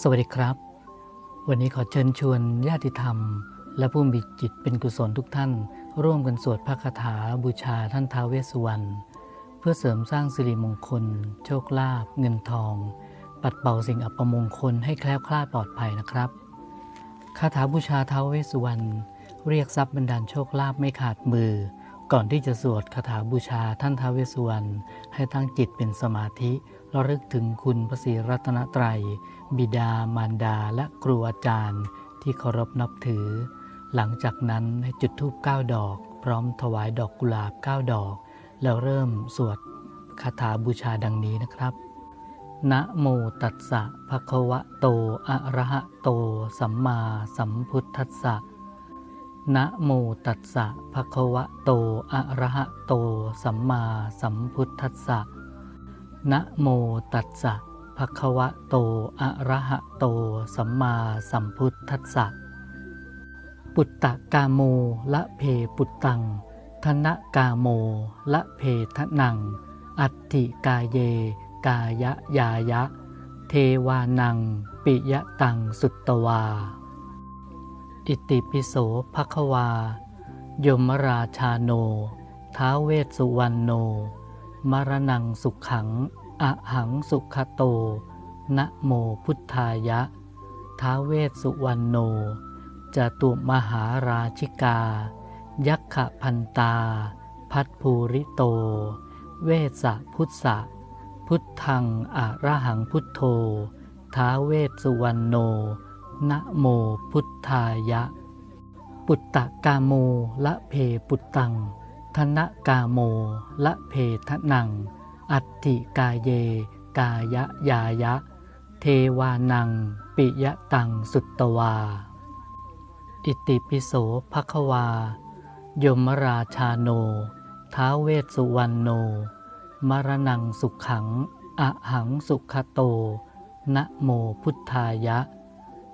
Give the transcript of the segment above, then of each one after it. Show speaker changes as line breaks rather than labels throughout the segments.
สวัสดีครับ วันนี้ขอเชิญชวนญาติธรรม และผู้มีจิตเป็นกุศลทุกท่าน ร่วมกันสวดพระคาถาบูชาท่านท้าวเวสสุวรรณเพื่อเสริมสร้างสิริมงคล โชคลาภเงินทอง ปัดเป่าสิ่งอัปมงคลให้แคล้วคลาดปลอดภัยนะครับคาถาบูชาท้าวเวสสุวรรณเรียกทรัพย์บรรดาลโชคลาภไม่ขาดมือ ก่อนที่จะสวดคาถาบูชาท่านท้าวเวสสุวรรณให้ตั้งจิตเป็นสมาธิระลึกถึงคุณพระศรีรัตนตรัย บิดามารดาและครูอาจารย์ ที่เคารพนับถือ หลังจากนั้นให้จุดธูป9ดอก พร้อมถวายดอกกุหลาบ9ดอก แล้วเริ่มสวดคาถาบูชาดังนี้นะครับนะโมตัสสะภะคะวะโต อะระหะโต สัมมาสัมพุทธัสสะ นะโมตัสสะภะคะวะโต อะระหะโต สัมมาสัมพุทธัสสะ นะโมตัสสะภะคะวะโต อะระหะโต สัมมาสัมพุทธัสสะ ปุตตะกาโมละเพปุตตัง ธนกาโมละเพทนัง อัตติกายเย กายะยายะ เทวานัง ปิยะตังสุตตวา อิติปิโสภควา ยมราชาโน ท้าเวสุวรรณโน มรณังสุขขังอะหังสุขโต นะโมพุทธายะ ท้าเวสุวรรณโน จตุมหาราชิกา ยักขพันตา พัทภูริโต เวสพุทธะพุทธังอะระหังพุทโธ ท้าเวสุวรรณโน นะโมพุทธายะ ปุตตะกาโมละเพปุตตัง ธนกาโมละเพทนัง อัตติกายเย กายะยายะ เทวานัง ปิยะตังสุตตวา อิติปิโสภควา ยมราชาโน ท้าเวสุวรรณโน มรณังสุขขัง อหังสุขโตนะโมพุทธายะ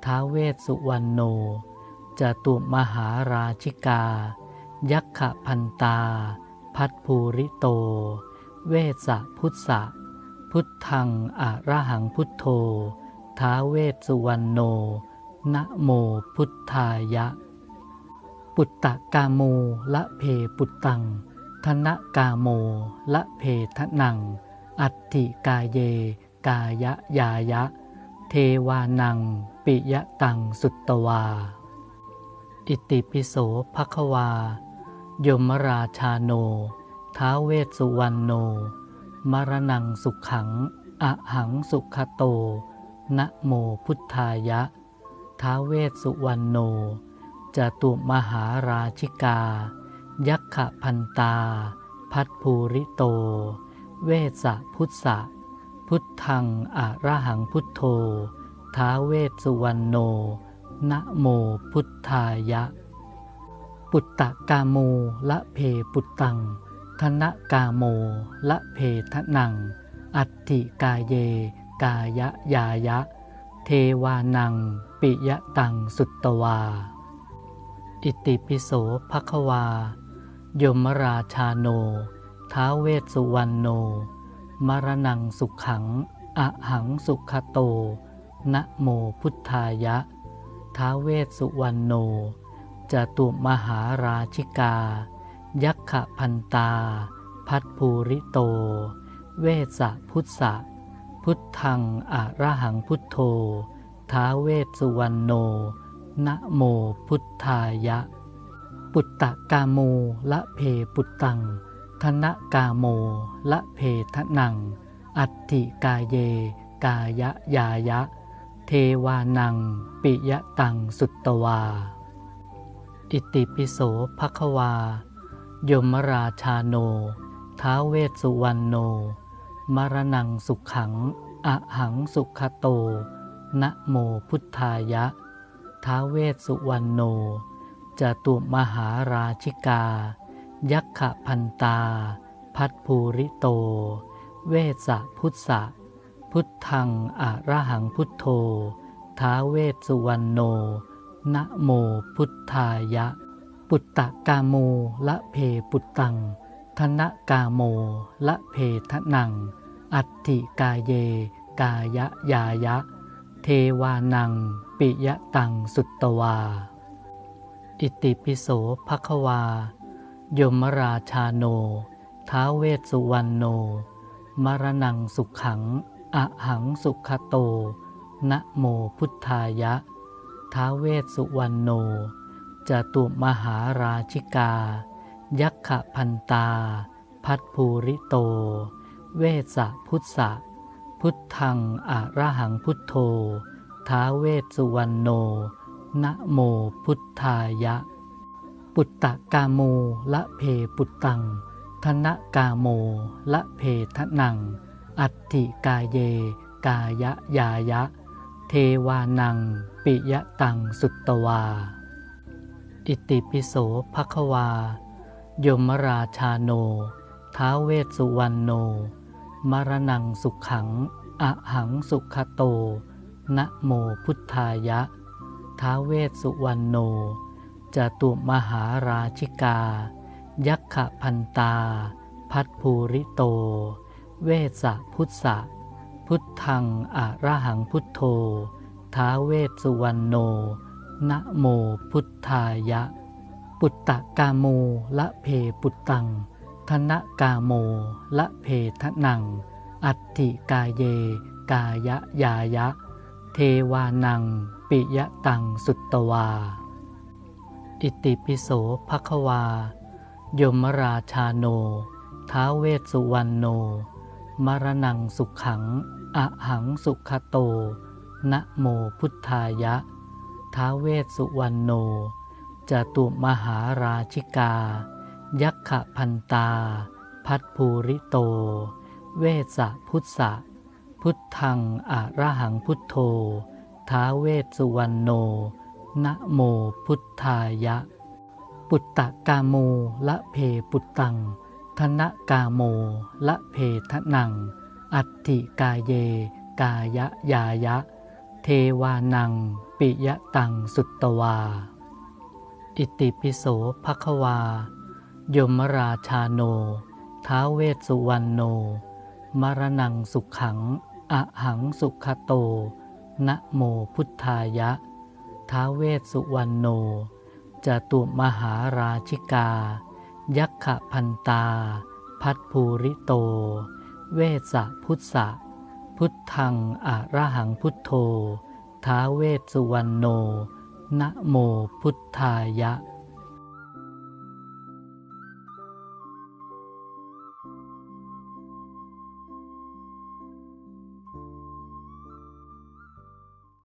ท้าเวสสุวรรณโนจตุมหาราชิกา ยักขพันตา พัทภูริโต เวสสะพุทธะพุทธังอะระหังพุทโธ ท้าเวสสุวรรณโน นะโมพุทธายะ ปุตตะกาโมละเพปุตตัง ธนกาโมละเพทนัง อัตติกายเย กายะยายะ เทวานัง ปิยะตังสุตตวา อิติปิโสภควา ยมราชาโน ท้าเวสุวรรณโน มรณังสุขขังอะหังสุขโต นะโมพุทธายะ ท้าเวสุวรรณโนจตุมหาราชิกา ยักขพันตา พัทภูริโต เวสสะพุทธะ พุทธังอะระหังพุทโธ ท้าเวสุวรรณโน นะโมพุทธายะ ปุตตะกาโมละเพปุตตัง ธนกาโมละเพทนัง อัตติกายเย กายะยายะ เทวานัง ปิยะตังสุตตวา อิติปิโสภควา ยมราชาโน ท้าเวสุวรรณโน มรณงสุขขังอะหังสุขโต นะโมพุทธายะ ท้าเวสสุวรรณโนจตุมหาราชิกา ยักขพันตา พัทภูริโต เวสสะพุทธะพุทธังอะระหังพุทโธ ท้าเวสสุวรรณโน นะโมพุทธายะ ปุตตะกาโมละเพปุตตัง ธนกาโมละเพทนัง อัตติกาเย กายะยายะ เทวานัง ปิยะตังสุตตวา อิติปิโสภควา ยมราชาโน ท้าเวสุวรรณโน มรณังสุขขัง อหังสุขโต นะโมพุทธายะ ท้าเวสสุวรรณโนจตุมหาราชิกา ยักขพันตา พัทภูริโต เวสสะพุทธะพุทธังอะระหังพุทโธ ท้าเวสสุวรรณโน นะโมพุทธายะ ปุตตะกาโมละเพปุตตัง ธนกาโมละเพทนัง อัตติกายเย กายะยายะเทเทวานัง ปิยะตังสุตตวา อิติปิโสภควา ยมราชาโน ท้าเวสสุวรรณโน มรณังสุขขัง อหังสุขโต นะโมพุทธายะ ท้าเวสสุวรรณโน จตุมหาราชิกา ยักขพันตา พัทภูริโต เวสสะพุทธะพุทธังอะระหังพุทโธ ท้าเวสสุวรรณโน นะโมพุทธายะ ปุตตะกาโมละเพปุตตัง ธนกาโมละเพทนัง อัตถิกายเย กายะยายะ เทวานัง ปิยะตังสุตตวา อิติปิโสภควา ยมราชาโน ท้าเวสุวรรณโน มรณังสุขขังอะหังสุขโต นะโมพุทธายะ ท้าเวสุวรรณโน จตุมหาราชิกา ยักขพันตา พัทภูริโต เวสสะพุทธะพุทธังอะระหังพุทโธ ท้าเวสสุวรรณโน นะโมพุทธายะ ปุตตะกาโมละเพปุตตัง ธนกาโมละเพทนัง อัตถิกายเย กายะยายะ เทวานัง ปิยะตังสุตตวา อิติปิโสภควา ยมราชาโน ท้าเวสสุวรรณโน มรณังสุขขัง อหังสุขโต นะโมพุทธายะ ท้าเวสสุวรรณโนจตุมหาราชิกา ยักขพันตา พัทภูริโต เวสสะพุทธะพุทธังอะระหังพุทโธ ท้าเวสสุวรรณโน นะโมพุทธายะ ปุตตะกาโมละเพปุตตัง ธนกาโมละเพทนัง อัตถิกายเย กายะยายะ เทวานัง ปิยะตังสุตตวา อิติปิโสภควา ยมราชาโน ท้าเวสุวรรณโน มรณังสุขขัง อหังสุขโต นะโมพุทธายะ ท้าเวสสุวรรณโนจตุมหาราชิกา ยักขพันตา พัทภูริโต เวสสะพุทธะพุทธังอะระหังพุทโธ ท้าเวสสุวรรณโนนะโมพุทธายะ